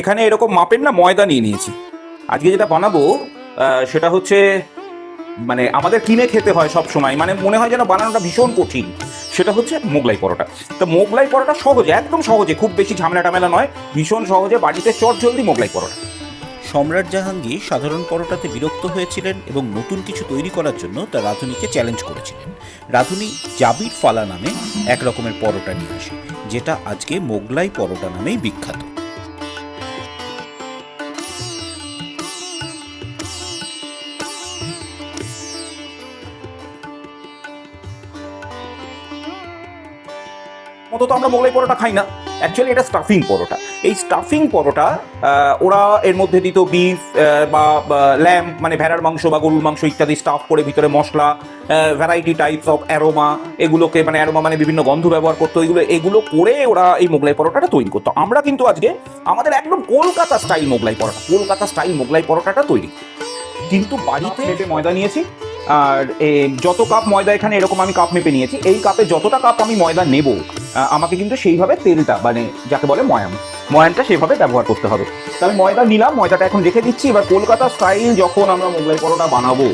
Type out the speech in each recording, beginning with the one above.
এখানে এরকম মাপের না ময়দা নিয়ে নিয়েছি। আজকে যেটা বানাবো সেটা হচ্ছে মানে আমাদের কিনে খেতে হয় সব সময় মানে মনে হয় যেন বানানোটা ভীষণ কঠিন। সেটা হচ্ছে মোগলাই পরোটা। তো মোগলাই পরোটা সহজে, একদম সহজে, খুব বেশি ঝামেলা টামেলা নয়, ভীষণ সহজে বাড়িতে চট জলদি মোগলাই পরোটা। সম্রাট জাহাঙ্গীর সাধারণ পরোটাতে বিরক্ত হয়েছিলেন এবং নতুন কিছু তৈরি করার জন্য তার রাধুনিকে চ্যালেঞ্জ করেছিলেন। রাধুনি জাবির ফালা নামে এক রকমের পরোটা নিয়ে আসে, যেটা আজকে মোগলাই পরোটা নামেই বিখ্যাত। মতো তো আমরা মোগলাই পরোটা খাই না। অ্যাকচুয়ালি এটা স্টাফিং পরোটা। এই স্টাফিং পরোটা ওরা এর মধ্যে দিত বিফ বা ল্যাম্প মানে ভেড়ার মাংস বা গরুর মাংস ইত্যাদি স্টাফ করে ভিতরে মশলা ভ্যারাইটি টাইপস অফ অ্যারোমা এগুলোকে মানে অ্যারোমা মানে বিভিন্ন গন্ধ ব্যবহার করতো, এগুলো এগুলো করে ওরা এই মোগলাই পরোটাটা তৈরি করতো। আমরা কিন্তু আজকে আমাদের একদম কলকাতা স্টাইল মোগলাই পরোটা, কলকাতা স্টাইল মোগলাই পরোটাটা তৈরি কিন্তু বাড়িতে মেপে ময়দা নিয়েছি, আর যত কাপ ময়দা এখানে, এরকম আমি কাপ মেপে নিয়েছি, এই কাপে যতটা কাপ আমি ময়দা নেব আমাকে কিন্তু সেইভাবে তেলটা মানে যাকে বলে ময়াম ময়ানটা সেভাবে ব্যবহার করতে হবে। তো আমি ময়দা নিলাম, ময়দাটা এখন রেখে দিচ্ছি। এবার কলকাতা স্টাইল যখন আমরা মোগলাই পরোটা বানাবো,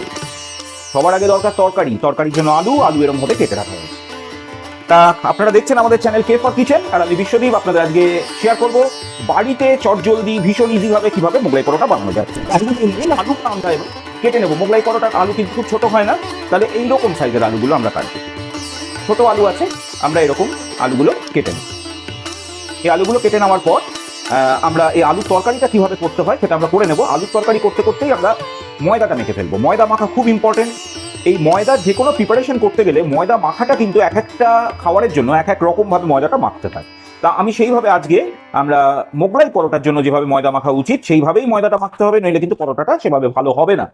সবার আগে দরকার তরকারি। তরকারির জন্য আলু আলু এরম ভাবে কেটে রাখা হবে। তা আপনারা দেখছেন আমাদের চ্যানেল কে ফর কিচেন আর আমি বিশ্বদীপ, আপনাদের আজকে শেয়ার করব বাড়িতে চটজলদি, ভীষণ ইজি ভাবে কীভাবে মোগলাই পরোটা বানানো যায়। আলু আমরা এবার কেটে নেব। মোগলাই পরোটার আলু কিন্তু খুব ছোট হয় না, তাহলে এইরকম সাইজের আলুগুলো আমরা কাটবো। ছোট আলু আছে, আমরা এরকম আলুগুলো কেটে নেব এই আলুগুলো কেটে নেওয়ার পর আমরা এই আলুর তরকারিটা কীভাবে করতে হয় সেটা আমরা করে নেব। আলুর তরকারি করতে করতেই আমরা ময়দাটা মেখে ফেলব। ময়দা মাখা খুব ইম্পর্টেন্ট এই ময়দার যে কোনো প্রিপারেশন করতে গেলে ময়দা মাখাটা কিন্তু এক একটা খাবারের জন্য, এক এক রকমভাবে ময়দাটা মাখতে হয়। তা আমি সেইভাবে আজকে আমরা মোগলাই পরোটার জন্য যেভাবে ময়দা মাখা উচিত, সেইভাবেই ময়দাটা মাখতে হবে, নইলে কিন্তু পরোটাটা সেভাবে ভালো হবে না।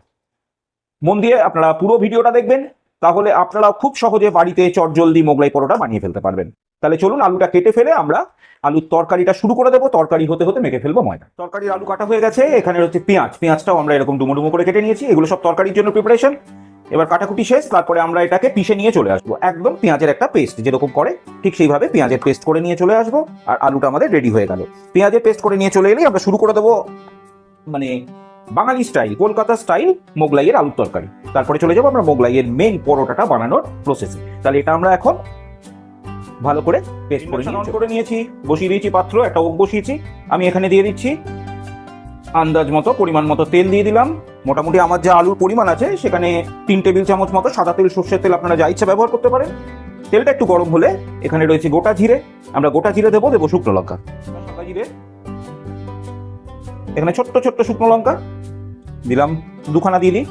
মন দিয়ে আপনারা পুরো ভিডিওটা দেখবেন, তাহলে আপনারা খুব সহজে বাড়িতে চটজলদি মোগলাই পরোটা বানিয়ে ফেলতে পারবেন। তাহলে চলুন আলুটা কেটে ফেলে আমরা আলুর তরকারিটা শুরু করে দেবো। তরকারি হতে হতে মেখে ফেলব ময়দা। তরকারির আলু কাটা হয়ে গেছে এখানে হচ্ছে পেঁয়াজ। পেঁয়াজটাও আমরা এরকম ডুমো ডুমো করে কেটে নিয়েছি। এগুলো সব তরকারির জন্য প্রিপারেশন এবার কাটাকুটি শেষ, তারপরে আমরা এটাকে পিষে নিয়ে চলে আসব। একদম পেঁয়াজের একটা পেস্ট যেরকম করে, ঠিক সেইভাবে পেঁয়াজের পেস্ট করে নিয়ে চলে আসব। আর আলুটা আমাদের রেডি হয়ে গেল। পেঁয়াজের পেস্ট করে নিয়ে চলে এলেই আমরা শুরু করে দেবো মানে বাঙালি স্টাইল কলকাতা স্টাইল মোগলাইয়ের আলুর তরকারি। তারপরে চলে যাব আমরা মোগলাইয়ের মেইন পরোটাটা বানানোর প্রসেসে তাহলে এটা আমরা এখন ভালো করে পেস্ট করে করে নিয়েছি। বসিয়ে দিয়েছি পাত্র একটা ওক বসিয়েছি। আমি এখানে দিয়ে দিচ্ছি আন্দাজ মতো পরিমাণ মতো তেল দিয়ে দিলাম। মোটামুটি আমার যে আলুর পরিমাণ আছে সেখানে তিন টেবিল চামচ মতো সাদা তেল সর্ষের তেল আপনারা যা ইচ্ছা ব্যবহার করতে পারেন। তেলটা একটু গরম হলে এখানে রয়েছে গোটা জিরে। আমরা গোটা জিরে দেবো দেবো শুকনো লঙ্কা। সাদা জিরে। এখানে ছোট্ট ছোট্ট শুকনো লঙ্কা। দিলাম দুখানা দিয়ে দিই।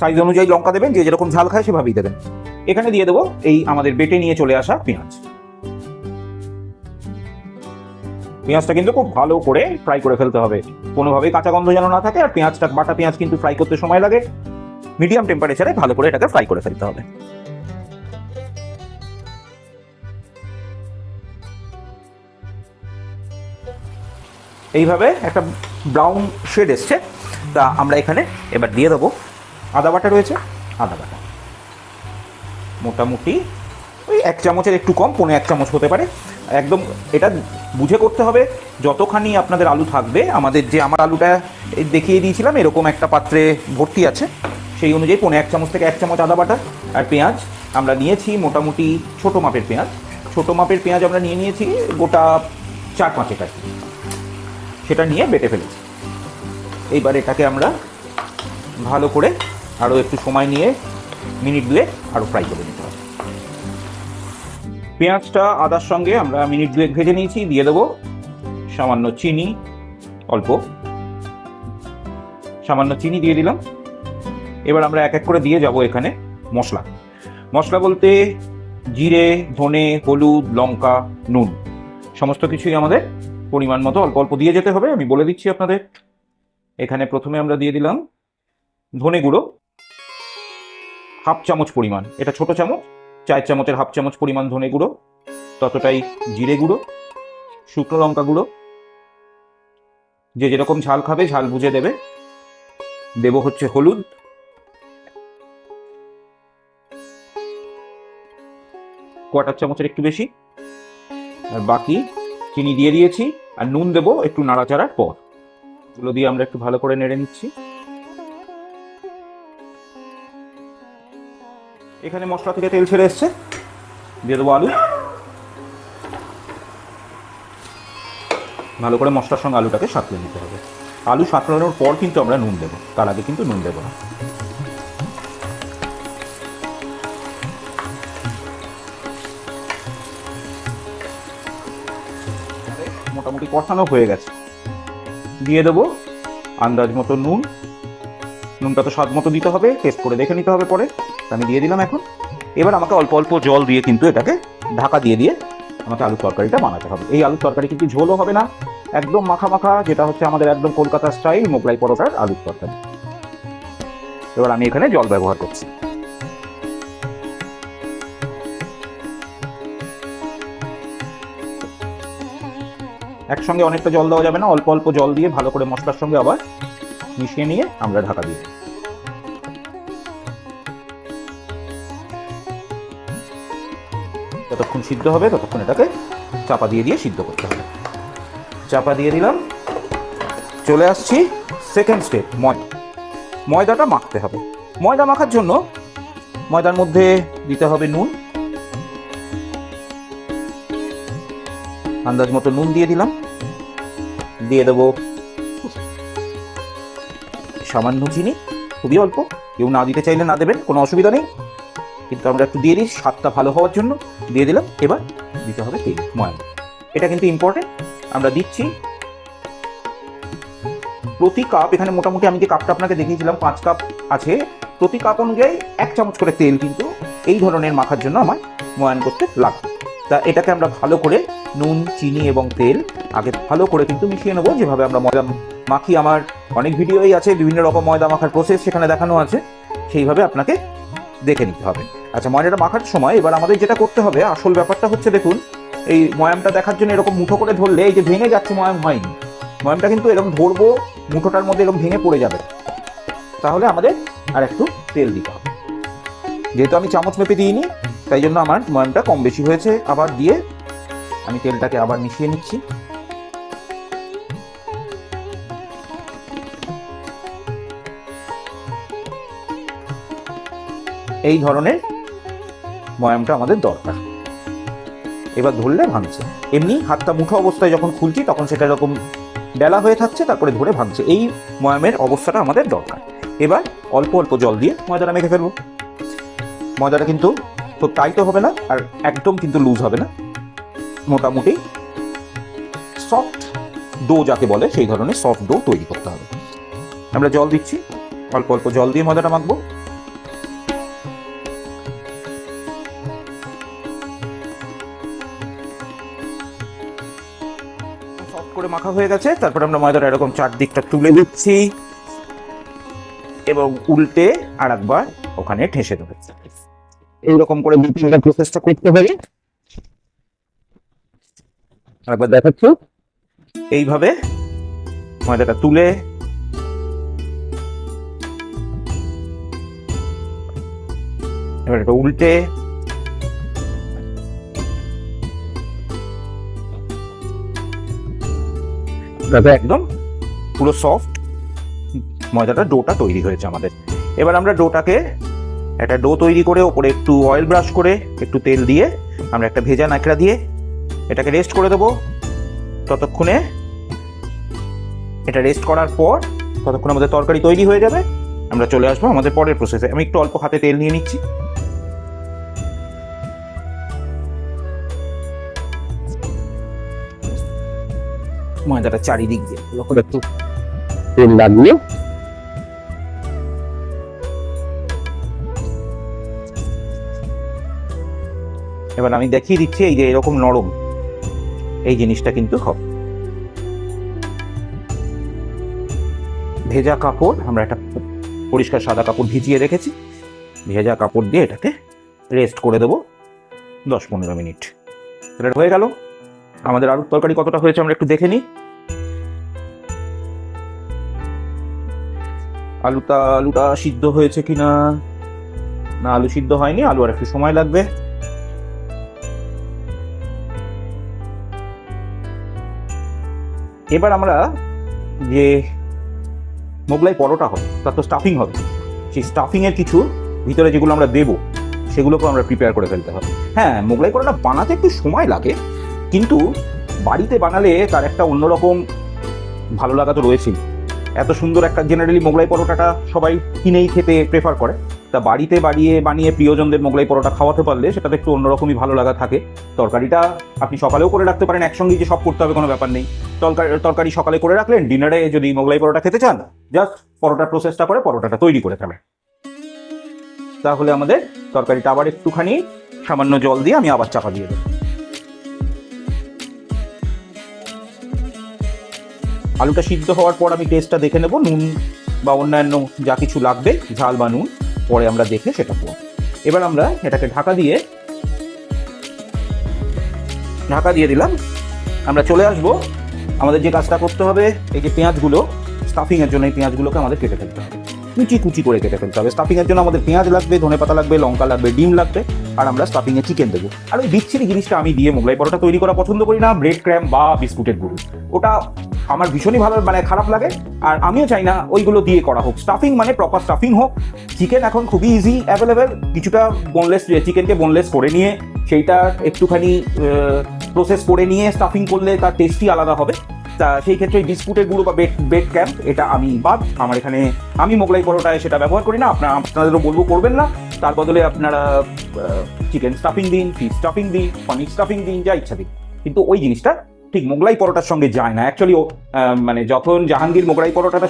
সাইজ অনুযায়ী লঙ্কা দেবেন যে যেরকম ঝাল খায় সেভাবেই দেবেন। এখানে দিয়ে দেবো এই আমাদের বেটে নিয়ে চলে আসা পেঁয়াজ। পেঁয়াজটা কিন্তু খুব ভালো করে ফ্রাই করে ফেলতে হবে। কোনোভাবেই কাঁচা গন্ধ যেন না থাকে, আর পেঁয়াজটা, বাটা পেঁয়াজ কিন্তু ফ্রাই করতে সময় লাগে। মিডিয়াম টেম্পারেচারে ভালো করে এটাকে ফ্রাই করে ফেলতে হবে। এইভাবে একটা ব্রাউন শেড এসছে। তা আমরা এখানে এবার দিয়ে দেবো। আদা বাটা রয়েছে, আদা বাটা। মোটামুটি ওই এক চামচের একটু কম পনেরো এক চামচ হতে পারে। একদম এটা বুঝে করতে হবে, যতখানি আপনাদের আলু থাকবে, আমাদের যে আমার আলুটা দেখিয়ে দিয়েছিলাম, এরকম একটা পাত্রে ভর্তি আছে। সেই অনুযায়ী পনেরো এক চামচ থেকে এক চামচ আদা বাটা আর পেঁয়াজ আমরা নিয়েছি, মোটামুটি ছোটো মাপের পেঁয়াজ। ছোটো মাপের পেঁয়াজ আমরা নিয়ে নিয়েছি গোটা চার পাঁচেক আর সেটা নিয়ে বেটে ফেলেছি। এইবার এটাকে আমরা ভালো করে আরও একটু সময় নিয়ে মিনিট দুয়েক আরও ফ্রাই করে নিতে হবে। পেঁয়াজটা আদার সঙ্গে আমরা মিনিট দুয়েক ভেজে নিয়েছি, দিয়ে দেবো সামান্য চিনি, অল্প। সামান্য চিনি দিয়ে দিলাম। এবার আমরা এক এক করে দিয়ে যাব এখানে মশলা। মশলা বলতে জিরে, ধনে, হলুদ, লঙ্কা, নুন, সমস্ত কিছুই আমাদের পরিমাণ মতো অল্প অল্প দিয়ে যেতে হবে। আমি বলে দিচ্ছি আপনাদের। এখানে প্রথমে আমরা দিয়ে দিলাম ধনে গুঁড়ো। হাফ চামচ পরিমাণ। এটা ছোট চামচ, চার চামচের হাফ চামচ পরিমাণ ধনে গুঁড়ো, ততটাই জিরে গুঁড়ো, শুকনো লঙ্কা গুঁড়ো। যে যেরকম ঝাল খাবে, ঝাল বুঝে দেবে। দেব হচ্ছে হলুদ। কোয়াটার চামচের একটু বেশি। আর বাকি চিনি দিয়ে দিয়েছি, আর নুন দেবো একটু নাড়াচাড়ার পর। এগুলো দিয়ে আমরা একটু ভালো করে নেড়ে নিচ্ছি। এখানে মশলা থেকে তেল ছেড়ে এসছে। দিয়ে দেবো আলু। ভালো করে মশলার সঙ্গে আলুটাকে সাঁতলে নিতে হবে। আলু সাঁতলানোর পর কিন্তু আমরা নুন দেবো। তার আগে কিন্তু নুন দেবো না। মোটামুটি কষানো হয়ে গেছে। দিয়ে দেবো আন্দাজ মতো নুন। নুনটা তো স্বাদ মতো দিতে হবে। টেস্ট করে দেখে নিতে হবে পরে। আমি দিয়ে দিলাম এখন। এবার আমাকে অল্প অল্প জল দিয়ে কিন্তু এটাকে ঢাকা দিয়ে দিয়ে আমাকে আলুর তরকারিটা বানাতে হবে। এই আলুর তরকারি কিন্তু ঝোলও হবে না? একদম মাখা মাখা যেটা হচ্ছে আমাদের একদম কলকাতা স্টাইল মোগলাই পরোটার আলুর তরকারি। এবার আমি এখানে জল ব্যবহার করছি। একসঙ্গে অনেকটা জল দেওয়া যাবে না, অল্প অল্প জল দিয়ে ভালো করে মশলার সঙ্গে আবার মিশিয়ে নিয়ে আমরা ঢাকা দিই। যতক্ষণ সিদ্ধ হবে, ততক্ষণ এটাকে চাপা দিয়ে দিয়ে সিদ্ধ করতে হবে। চাপা দিয়ে দিলাম। চলে আসছি সেকেন্ড স্টেপ ময়দা। ময়দাটা মাখতে হবে। ময়দা মাখার জন্য ময়দার মধ্যে দিতে হবে নুন। আন্দাজ মতো নুন দিয়ে দিলাম। দিয়ে দেবো সামান্য চিনি, খুবই অল্প। কেউ না দিতে চাইলে না দেবেন, কোনো অসুবিধা নেই। কিন্তু আমরা একটু দিয়ে দিই, স্বাদটা ভালো হওয়ার জন্য দিয়ে দিলাম। এবার দিতে হবে তেল ময়ান এটা কিন্তু ইম্পর্টেন্ট আমরা দিচ্ছি প্রতি কাপ এখানে মোটামুটি আমি যে কাপটা আপনাকে দেখিয়েছিলাম, পাঁচ কাপ আছে। প্রতি কাপ অনুযায়ী এক চামচ করে তেল কিন্তু এই ধরনের মাখার জন্য আমার ময়ান করতে লাগবে। তা এটাকে আমরা ভালো করে নুন, চিনি এবং তেল আগে ভালো করে কিন্তু মিশিয়ে নেব। যেভাবে আমরা ময়দা মাখি, আমার অনেক ভিডিওই আছে, বিভিন্ন রকম ময়দা মাখার প্রসেস সেখানে দেখানো আছে। সেইভাবে আপনাকে দেখে নিতে হবে। আচ্ছা ময়দাটা মাখার সময় এবার আমাদের যেটা করতে হবে, আসল ব্যাপারটা হচ্ছে দেখুন, এই ময়ামটা দেখার জন্য এরকম মুঠো করে ধরলে, এই যে ভেঙে যাচ্ছে ময়াম হয়নি। ময়ামটা কিন্তু এরকম ধরবো, মুঠোটার মধ্যে এরকম ভেঙে পড়ে যাবে। তাহলে আমাদের আর একটু তেল দিতে হবে। যেহেতু আমি চামচ মেপে দিইনি, তাই জন্য আমার ময়ামটা কম বেশি হয়েছে। আবার দিয়ে আমি তেলটাকে আবার মিশিয়ে নিচ্ছি। এই ধরনের ময়ামটা আমাদের দরকার। এবার ধরলে ভাঙছে। এমনি হাতটা মুঠো অবস্থায় যখন খুলছি, তখন সেটা এরকম বেলা হয়ে থাকছে, তারপরে ধরে ভাঙছে। এই ময়ামের অবস্থাটা আমাদের দরকার। এবার অল্প অল্প জল দিয়ে ময়দাটা মেখে ফেলব। ময়দাটা কিন্তু খুব টাইটও হবে না, আর একদম কিন্তু লুজ হবে না। মোটামুটি সফট ডো যাকে বলে, সেই ধরনের সফট ডো তৈরি করতে হবে। আমরা জল দিচ্ছি। অল্প অল্প জল দিয়ে ময়দাটা মাখবো। মাখা হয়ে গেছে। তারপর আমরা ময়দাটা এরকম চারদিকটা তুলে দিচ্ছি এবং উল্টে আর একবার ওখানে ঠেসে দেবে। এইরকম করে দু তিনটা প্রসেসটা করতে হবে। আরেকবার দেখাচ্ছ। এইভাবে ময়দাটা তুলে এবার এটা উল্টে যাতে একদম পুরো সফট ময়দাটা ডোটা তৈরি হয়েছে আমাদের। এবার আমরা ডোটাকে একটা ডো তৈরি করে ওপরে একটু অয়েল ব্রাশ করে একটু তেল দিয়ে আমরা একটা ভেজা নাকড়া দিয়ে এটাকে রেস্ট করে দেবো। ততক্ষণে এটা রেস্ট করার পর ততক্ষণ আমাদের তরকারি তৈরি হয়ে যাবে। আমরা চলে আসব আমাদের পরের প্রসেসে আমি একটু অল্প হাতে তেল নিয়ে নিচ্ছি। ময়দাটা চারিদিক দিয়ে ভালো করে একটু তেল লাগিয়ে। এবার আমি দেখিয়ে দিচ্ছি এই যে এরকম নরম এই জিনিসটা কিন্তু হবে ভেজা কাপড় আমরা একটা পরিষ্কার সাদা কাপড় ভিজিয়ে রেখেছি। ভেজা কাপড় দিয়ে এটাকে রেস্ট করে দেবো দশ পনেরো মিনিট। এটা হয়ে গেল। আমাদের আলুর তরকারি কতটা হয়েছে আমরা একটু দেখে নিই। আলুটা আলুটা সিদ্ধ হয়েছে কিনা? না, আলু সিদ্ধ হয়নি, আলু আর একটু সময় লাগবে। এবার আমরা যে মোগলাই পরোটা হবে, তার তো স্টাফিং হবে। সেই স্টাফিংয়ের কিছু ভিতরে যেগুলো আমরা দেবো, সেগুলোকেও আমরা প্রিপেয়ার করে ফেলতে হবে। হ্যাঁ মোগলাই পরোটা বানাতে একটু সময় লাগে কিন্তু বাড়িতে বানালে তার একটা অন্যরকম ভালো লাগা তো রয়েছেই। এত সুন্দর একটা জেনারেলি মোগলাই পরোটাটা সবাই কিনেই খেতে প্রেফার করে। তা বাড়িতে বাড়িয়ে বানিয়ে প্রিয়জনদের মোগলাই পরোটা খাওয়াতে পারলে সেটাতে একটু অন্যরকমই ভালো লাগা থাকে। তরকারিটা আপনি সকালেও করে রাখতে পারেন, একসঙ্গেই যে সব করতে হবে কোনো ব্যাপার নেই। তরকারি তরকারি সকালে করে রাখলেন ডিনারে যদি মোগলাই পরোটা খেতে চান জাস্ট পরোটার প্রসেসটা করে পরোটাটা তৈরি করে ফেলেন তাহলে আমাদের তরকারিটা আবার একটুখানি সামান্য জল দিয়ে আমি আবার চাপা দিয়ে দেবো। আলুটা সিদ্ধ হওয়ার পর আমি টেস্টটা দেখে নেব, নুন বা অন্যান্য যা কিছু লাগবে, ঝাল বা নুন, পরে আমরা দেখে সেটা করব এবার আমরা এটাকে ঢাকা দিয়ে ঢাকা দিয়ে দিলাম। আমরা চলে আসব। আমাদের যে কাজটা করতে হবে, এই যে পেঁয়াজগুলো স্টাফিংয়ের জন্য এই পেঁয়াজগুলোকে আমাদের কেটে ফেলতে হবে। কুচি কুচি করে কেটে ফেলতে হবে। স্টাফিংয়ের জন্য আমাদের পেঁয়াজ লাগবে ধনে পাতা লাগবে, লঙ্কা লাগবে, ডিম লাগবে। আর আমরা স্টাফিংয়ে চিকেন দেবো। আর ওই বিচ্ছিরি জিনিসটা আমি দিয়ে মোগলাই পরোটা তৈরি করা পছন্দ করি না ব্রেড ক্র্যাম বা বিস্কুটের গুঁড়ো। ওটা আমার ভীষণই ভালো মানে খারাপ লাগে। আর আমিও চাই না ওইগুলো দিয়ে করা হোক। স্টাফিং মানে প্রপার স্টাফিং হোক। চিকেন এখন খুবই ইজি অ্যাভেলেবেল কিছুটা বোনলেস চিকেনকে বোনলেস করে নিয়ে, সেইটা একটুখানি প্রসেস করে নিয়ে স্টাফিং করলে তার টেস্টই আলাদা হবে। তা সেই ক্ষেত্রে বিস্কুটের গুঁড়ো বা বেড বেড ক্যাম্প এটা আমি বাদ। আমার এখানে, আমি মোগলাই পরোটায় সেটা ব্যবহার করি না। আপনারা, আপনাদেরও বলব করবেন না। তার বদলে আপনারা চিকেন স্টাফিং দিন ফিশ স্টাফিং দিন, পনির স্টাফিং দিন, যা ইচ্ছা দিন। কিন্তু ওই জিনিসটা ঠিক মোগলাই পরোটার সঙ্গে যায় না। অ্যাকচুয়ালি মানে যখন জাহাঙ্গীর মোগলাই পরোটাটা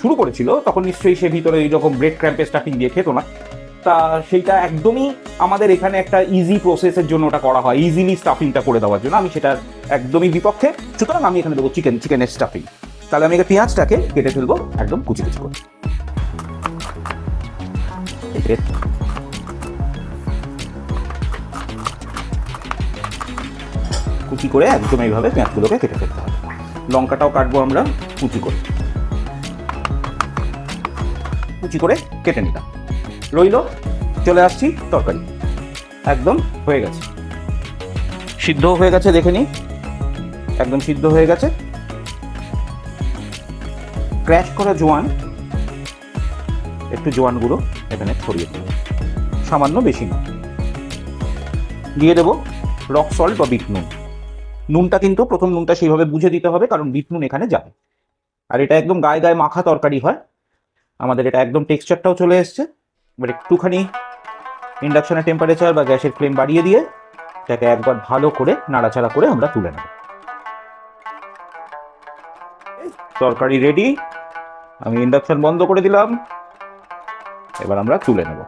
শুরু করেছিল, তখন নিশ্চয়ই সে ভিতরে এই রকম ব্রেড ক্র্যাম্পে স্টাফিং দিয়ে খেত না। তা সেইটা একদমই আমাদের এখানে একটা ইজি প্রসেসের জন্য ওটা করা হয় ইজিলি স্টাফিংটা করে দেওয়ার জন্য। আমি সেটা একদমই বিপক্ষে। সুতরাং আমি এখানে দেবো চিকেন চিকেনের স্টাফিং তাহলে আমি এটা পেঁয়াজটাকে কেটে ফেলব, একদম কুচি কুচি করে। কুচি করে একদম এইভাবে পেঁয়াজগুলোকে কেটে ফেলতে হবে। লঙ্কাটাও কাটবো আমরা কুচি করে। কুচি করে কেটে নিলাম। রইল, চলে আসছি তরকারি। একদম হয়ে গেছে। সিদ্ধ হয়ে গেছে, দেখে নিই একদম সিদ্ধ হয়ে গেছে। ক্র্যাশ করা জোয়ান। একটু জোয়ান গুঁড়ো এখানে ছড়িয়ে দেবো সামান্য বেশি না দিয়ে দেবো রক সল্ট বা বিট নুন। নুনটা কিন্তু প্রথম নুনটা সেইভাবে বুঝে দিতে হবে, কারণ বিট নুন এখানে যাবে। আর এটা একদম গায়ে গায়ে মাখা তরকারি হয়। আমাদের এটা একদম টেক্সচারটাও চলে এসছে। এবার একটুখানি ইন্ডাকশনের টেম্পারেচার বা গ্যাসের ফ্লেম বাড়িয়ে দিয়ে এটাকে একবার ভালো করে নাড়াচাড়া করে আমরা তুলে নেব। তরকারি রেডি আমি ইন্ডাকশন বন্ধ করে দিলাম। এবার আমরা তুলে নেব।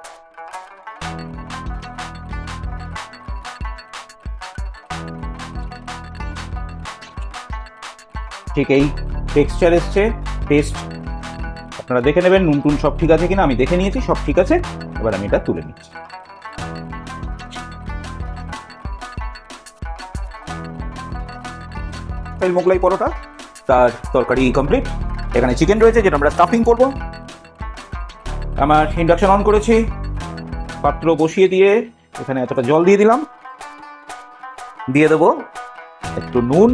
ঠিক এই টেক্সচার এসছে টেস্ট আপনারা দেখে নেবেন নুন টুন সব ঠিক আছে কিনা, আমি দেখে নিয়েছি, সব ঠিক আছে, এবার আমি এটা তুলে নিচ্ছি। মোগলাই পরোটা, তার তরকারি কমপ্লিট এখানে চিকেন রয়েছে, যেটা আমরা স্টাফিং করব। আমার ইন্ডাকশন অন করেছি, পাত্র বসিয়ে দিয়ে এখানে এতটা জল দিয়ে দিলাম। দিয়ে দেবো একটু নুন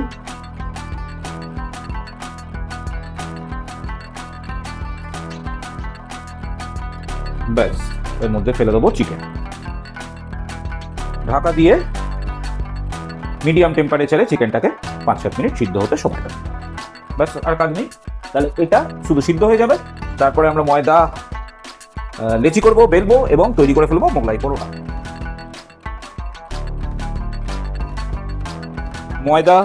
ব্যাস, এর মধ্যে ফেলে দেবো চিকেন ঢাকা দিয়ে মিডিয়াম টেম্পারেচারে চিকেনটাকে পাঁচ সাত মিনিট সিদ্ধ হতে সময় লাগবে। ব্যাস, আর কাজ নেই। তাহলে এটা শুধু সিদ্ধ হয়ে যাবে। তারপরে আমরা ময়দা লেচি করব, বেলবো এবং তৈরি করে ফেলব মোগলাই পরোটা। ময়দা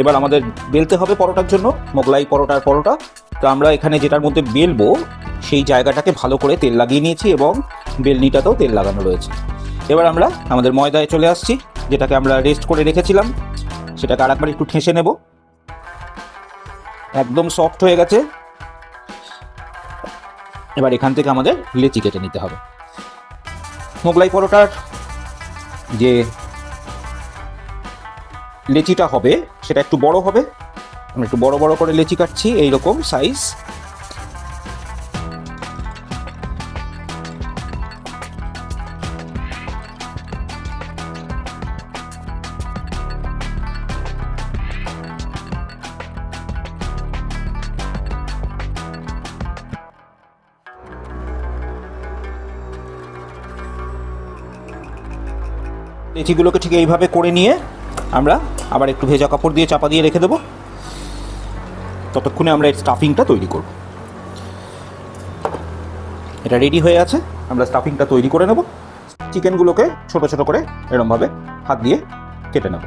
এবার আমাদের বেলতে হবে পরোটার জন্য, মোগলাই পরোটার পরোটা। তো আমরা এখানে যেটার মধ্যে বেলবো সেই জায়গাটাকে ভালো করে তেল লাগিয়ে নিয়েছি এবং বেলনিটাতেও তেল লাগানো রয়েছে। এবার আমরা আমাদের ময়দায় চলে আসছি, যেটাকে আমরা রেস্ট করে রেখেছিলাম। সেটাকে আরেকবার একটু ঠেসে নেব। একদম সফট হয়ে গেছে। এবার এখান থেকে আমাদের লেচি কেটে নিতে হবে। মোগলাই পরোটার যে লেচিটা হবে, সেটা একটু বড় হবে। আমরা একটু বড় বড় করে লেচি কাটছি, এইরকম সাইজ লেচিগুলোকে ঠিক এইভাবে করে নিয়ে আমরা আবার একটু ভেজা কাপড় দিয়ে চাপা দিয়ে রেখে দেবো। ততক্ষণে আমরা এই স্টাফিংটা তৈরি করব। এটা রেডি হয়ে আছে, আমরা স্টাফিংটা তৈরি করে নেব। চিকেনগুলোকে ছোট ছোট করে এরমভাবে হাত দিয়ে কেটে নেব।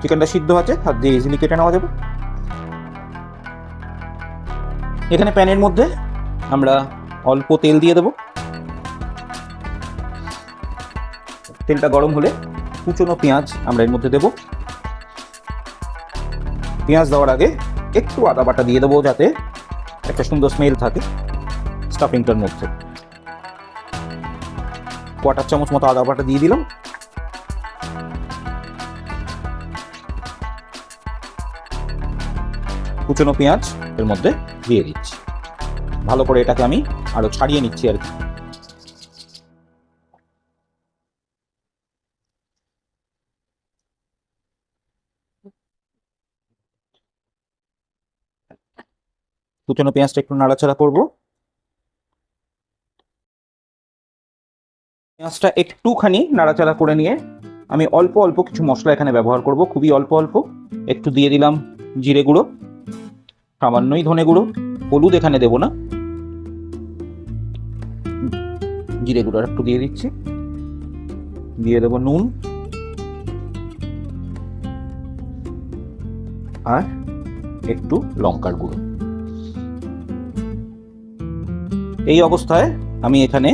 চিকেনটা সিদ্ধ আছে, হাত দিয়ে ইজিলি কেটে নেওয়া যাবে। এখানে প্যানের মধ্যে আমরা অল্প তেল দিয়ে দেবো। তেলটা গরম হলে কুচনো পেঁয়াজ আমরা এর মধ্যে দেব। পেঁয়াজ দেওয়ার আগে একটু আদা বাটা দিয়ে দেবো যাতে একটা সুন্দর স্মেল থাকে স্টাফিংটার মধ্যে। কোয়াটার চামচ মতো আদা বাটা দিয়ে দিলাম। কুচনো পেঁয়াজ এর মধ্যে দিয়ে দিচ্ছি। ভালো করে এটাকে আমি আরও ছাড়িয়ে নিচ্ছি আর কি। কুচনো পেঁয়াজটা একটু নাড়াচাড়া করব। পেঁয়াজটা একটুখানি নাড়াচাড়া করে নিয়ে আমি অল্প অল্প কিছু মশলা এখানে ব্যবহার করব, খুবই অল্প অল্প। একটু দিয়ে দিলাম জিরে গুঁড়ো, সামান্যই ধনে গুঁড়ো, হলুদ এখানে দেবো না। জিরে গুঁড়ো একটু দিয়ে দিচ্ছি। দিয়ে দেবো নুন। আর একটু লঙ্কার গুঁড়ো। এই অবস্থায় আমি এখানে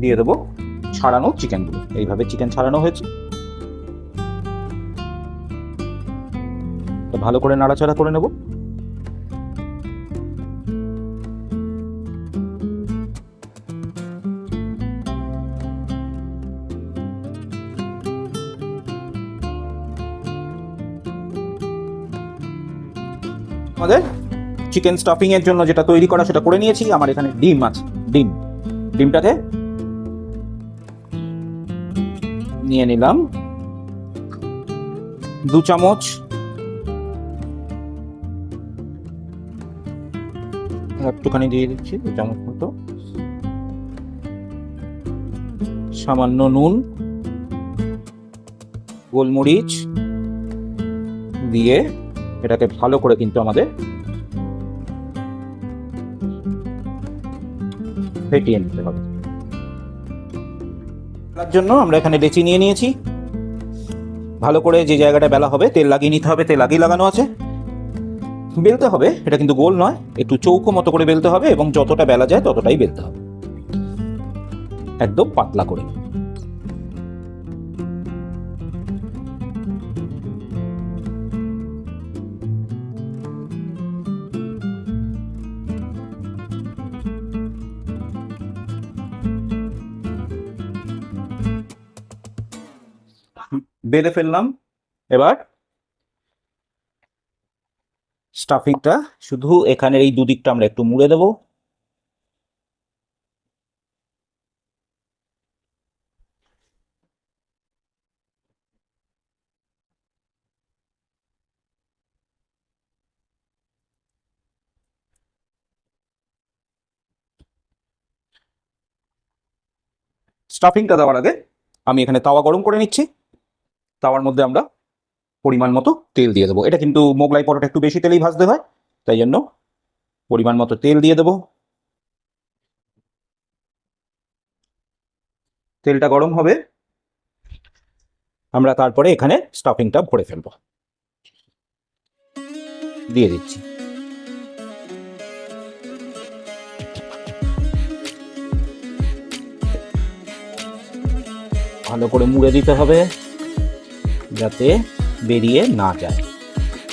দিয়ে দেবো ছাড়ানো চিকেনগুলো। এইভাবে চিকেন ছাড়ানো হয়েছে। ভালো করে নাড়াচাড়া করে নেব। আমাদের চিকেন স্টাফিং এর জন্য যেটা তৈরি করা, সেটা করে নিয়েছি। আমার এখানে ডিম আছে। ডিম। ডিমটাকে নিয়ে নিলাম। দু চামচ একটুখানি দিয়ে দিচ্ছি, দু চামচ মতো। সামান্য নুন, গোলমরিচ দিয়ে এটাকে ভালো করে কিন্তু আমাদের ফেটিয়ে নিতে হবে। তার জন্য আমরা এখানে লেচি নিয়ে নিয়েছি। ভালো করে যে জায়গাটা বেলা হবে, তেল লাগিয়ে নিতে হবে, তেল আগেই লাগানো আছে। বেলতে হবে, এটা কিন্তু গোল নয়, একটু চৌকো মতো করে বেলতে হবে এবং যতটা বেলা যায় ততটাই বেলতে হবে। একদম পাতলা করে। বেলে ফেললাম। এবার স্টাফিংটা শুধু এখানের এই দুদিকটা আমরা একটু মুড়ে দেবো। স্টাফিংটা দেওয়ার আগে আমি এখানে তাওয়া গরম করে নিচ্ছি। তাওয়ার মধ্যে আমরা পরিমাণ মতো তেল দিয়ে দেবো। এটা কিন্তু মোগলাই পরোটা একটু বেশি তেলেই ভাজতে হয়, তাই জন্য পরিমাণ মতো তেল দিয়ে দেবো। তেলটা গরম হবে। আমরা তারপরে এখানে স্টাফিংটা ভরে ফেলব। দিয়ে দিচ্ছি। ভালো করে মুড়ে দিতে হবে। যাতে বেরিয়ে না যায়।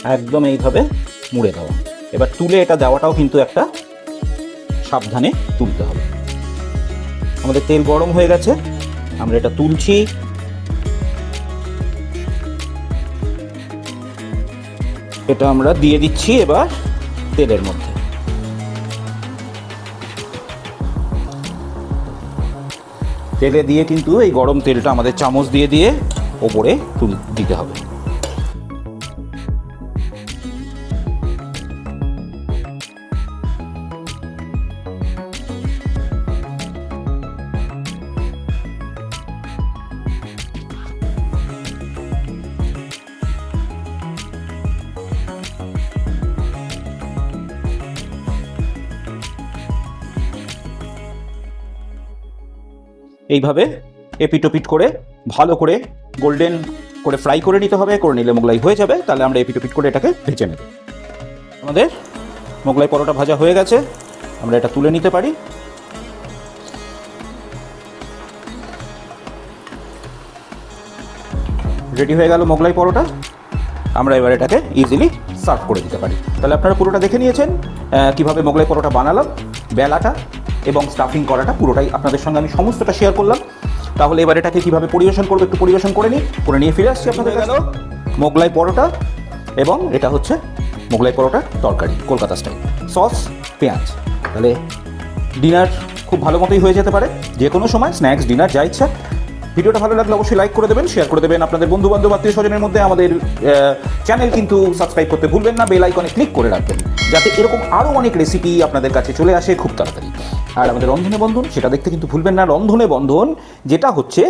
একদম এইভাবে মুড়ে দেওয়া। এবার তুলে এটা দেওয়াটাও কিন্তু একটা সাবধানে তুলতে হবে। আমাদের তেল গরম হয়ে গেছে, আমরা এটা তুলছি। এটা আমরা দিয়ে দিচ্ছি এবার তেলের মধ্যে। তেলে দিয়ে কিন্তু এই গরম তেলটা আমাদের চামচ দিয়ে দিয়ে ওপরে তুল দিতে হবে। এইভাবে এপিটোপিট করে, ভালো করে গোল্ডেন করে ফ্রাই করে নিতে হবে, করে নিলে মোগলাই হয়ে যাবে, তাহলে আমরা এপিটোপিট করে এটাকে ভেজে নেব। আমাদের মোগলাই পরোটা ভাজা হয়ে গেছে, আমরা এটা তুলে নিতে পারি। রেডি হয়ে গেল মোগলাই পরোটা। আমরা এবার এটাকে ইজিলি সার্ভ করে দিতে পারি। তাহলে আপনারা পুরোটা দেখে নিয়েছেন কীভাবে মোগলাই পরোটা বানালাম, বেলাটা এবং স্টাফিং করাটা, পুরোটাই আপনাদের সঙ্গে আমি সমস্তটা শেয়ার করলাম। তাহলে এবার এটাকে কীভাবে পরিবেশন করব একটু পরিবেশন করে নিই। করে নিয়ে ফিরে আসছি আপনাদের কাছে। মোগলাই পরোটা এবং এটা হচ্ছে মোগলাই পরোটা তরকারি, কলকাতা স্টাইল সস পেঁয়াজ। তাহলে ডিনার খুব ভালো মতোই হয়ে যেতে পারে। যে কোনো সময় স্ন্যাক্স ডিনার যা ইচ্ছা। ভিডিওটা ভালো লাগলে অবশ্যই লাইক করে দেবেন শেয়ার করে দেবেন। আপনাদের বন্ধু বান্ধব আত্মীয় স্বজনের মধ্যে আমাদের চ্যানেল কিন্তু সাবস্ক্রাইব করতে ভুলবেন না বেল আইকনে ক্লিক করে রাখবেন। যাতে এরকম আরও অনেক রেসিপি আপনাদের কাছে চলে আসে খুব তাড়াতাড়ি। আর আমাদের রন্ধনে বন্ধন, সেটা দেখতে কিন্তু ভুলবেন না। রন্ধনে বন্ধন, যেটা হচ্ছে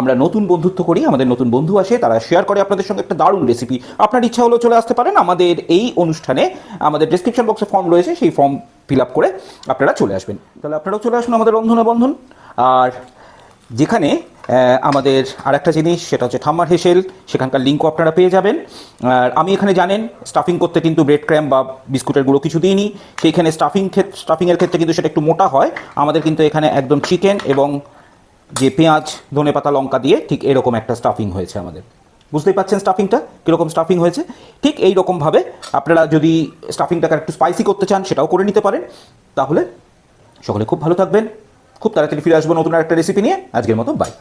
আমরা নতুন বন্ধুত্ব করি, আমাদের নতুন বন্ধু আসে, তারা শেয়ার করে আপনাদের সঙ্গে একটা দারুণ রেসিপি আপনার ইচ্ছা হলেও চলে আসতে পারেন, আমাদের এই অনুষ্ঠানে আমাদের ডিসক্রিপশন বক্সে ফর্ম রয়েছে, সেই ফর্ম ফিল আপ করে আপনারা চলে আসবেন। তাহলে আপনারাও চলে আসুন আমাদের রন্ধনে বন্ধন। আর যেখানে আমাদের আরেকটা জিনিস, সেটা হচ্ছে ঠাম্মার হেসেল সেখানকার লিঙ্কও আপনারা পেয়ে যাবেন। আর আমি এখানে জানেন স্টাফিং করতে কিন্তু ব্রেড ক্র্যাম বা বিস্কুটের গুঁড়ো কিছু দিইনি। সেইখানে স্টাফিং স্টাফিংয়ের ক্ষেত্রে কিন্তু সেটা একটু মোটা হয়। আমাদের কিন্তু এখানে একদম চিকেন এবং যে পেঁয়াজ, ধনে পাতা, লঙ্কা দিয়ে ঠিক এরকম একটা স্টাফিং হয়েছে আমাদের। বুঝতেই পাচ্ছেন স্টাফিংটা কীরকম স্টাফিং হয়েছে? ঠিক এই রকমভাবে আপনারা যদি স্টাফিংটাকে একটু স্পাইসি করতে চান, সেটাও করে নিতে পারেন। তাহলে সকলে খুব ভালো থাকবেন। খুব তাড়াতাড়ি ফিরে আসব নতুন একটা রেসিপি নিয়ে। আজকের মতো বাই